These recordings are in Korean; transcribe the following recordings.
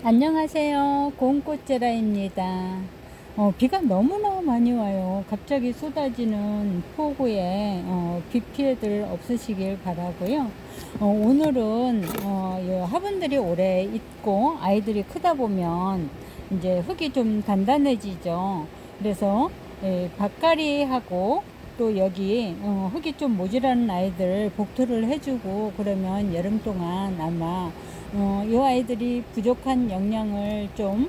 안녕하세요. 고운꽃제라입니다. 어, 비가 너무너무 많이 와요. 갑자기 쏟아지는 폭우에 어, 비 피해들 없으시길 바라고요. 어, 오늘은 어, 이 화분들이 오래 있고 아이들이 크다 보면 이제 흙이 좀 단단해지죠. 그래서 예, 밭갈이하고 또 여기 어, 흙이 좀 모자라는 아이들 복토를 해주고 그러면 여름 동안 아마 어, 이 아이들이 부족한 영양을 좀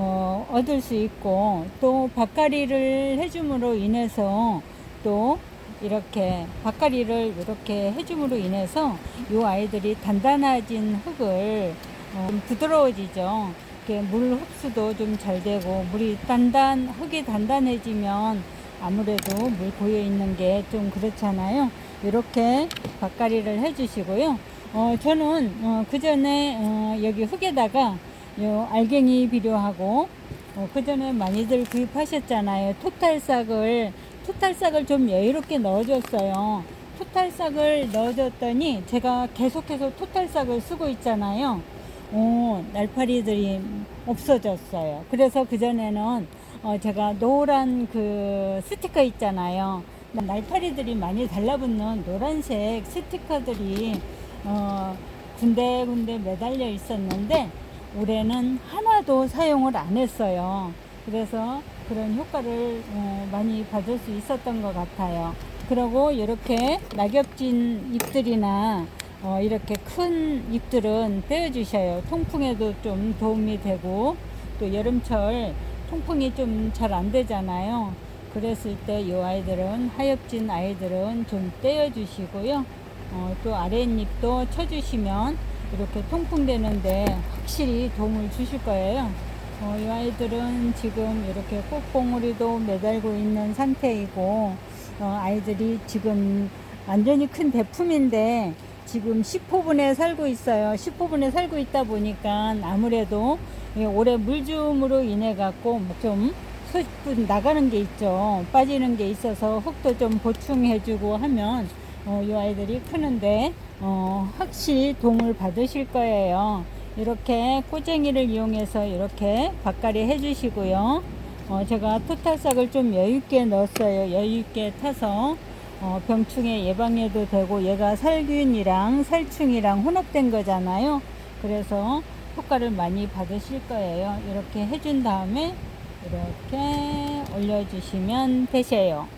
어, 얻을 수 있고 또 밭갈이를 해줌으로 인해서 또 이렇게 밭갈이를 이렇게 해줌으로 인해서 이 아이들이 단단해진 흙을 어, 좀 부드러워지죠. 이렇게 물 흡수도 좀 잘 되고 물이 단단 흙이 단단해지면 아무래도 물 고여 있는 게 좀 그렇잖아요. 이렇게 밭갈이를 해주시고요. 어, 저는 어, 그 전에 어, 여기 흙에다가 요 알갱이 비료하고 어, 그 전에 많이들 구입하셨잖아요. 토탈싹을 토탈싹을 좀 여유롭게 넣어줬어요. 토탈싹을 넣어줬더니 제가 계속해서 토탈싹을 쓰고 있잖아요. 오, 날파리들이 없어졌어요. 그래서 그 전에는 어, 제가 노란 그 스티커 있잖아요. 날파리들이 많이 달라붙는 노란색 스티커들이 어, 군데군데 매달려 있었는데 올해는 하나도 사용을 안 했어요. 그래서 그런 효과를 어, 많이 받을 수 있었던 것 같아요. 그리고 이렇게 낙엽진 잎들이나 어, 이렇게 큰 잎들은 떼어주셔요. 통풍에도 좀 도움이 되고 또 여름철 통풍이 좀 잘 안 되잖아요. 그랬을 때 이 아이들은 하엽진 아이들은 좀 떼어주시고요. 어, 또 아랫잎도 쳐주시면 이렇게 통풍되는데 확실히 도움을 주실 거예요. 어, 이 아이들은 지금 이렇게 꽃봉오리도 매달고 있는 상태이고 어, 아이들이 지금 완전히 큰 대품인데 지금 10호분에 살고 있어요. 10호분에 살고 있다 보니까 아무래도 이 올해 물줌으로 인해 갖고 좀흙 나가는 게 있죠. 빠지는 게 있어서 흙도 좀 보충해주고 하면 어, 이 아이들이 크는데 어, 확실히 도움을 받으실 거예요. 이렇게 꼬쟁이를 이용해서 이렇게 밭갈이 해주시고요. 어, 제가 토탈싹을 좀 여유있게 넣었어요. 여유있게 타서 어, 병충해 예방해도 되고 얘가 살균이랑 살충이랑 혼합된 거잖아요. 그래서 효과를 많이 받으실 거예요. 이렇게 해준 다음에 이렇게 올려주시면 되세요.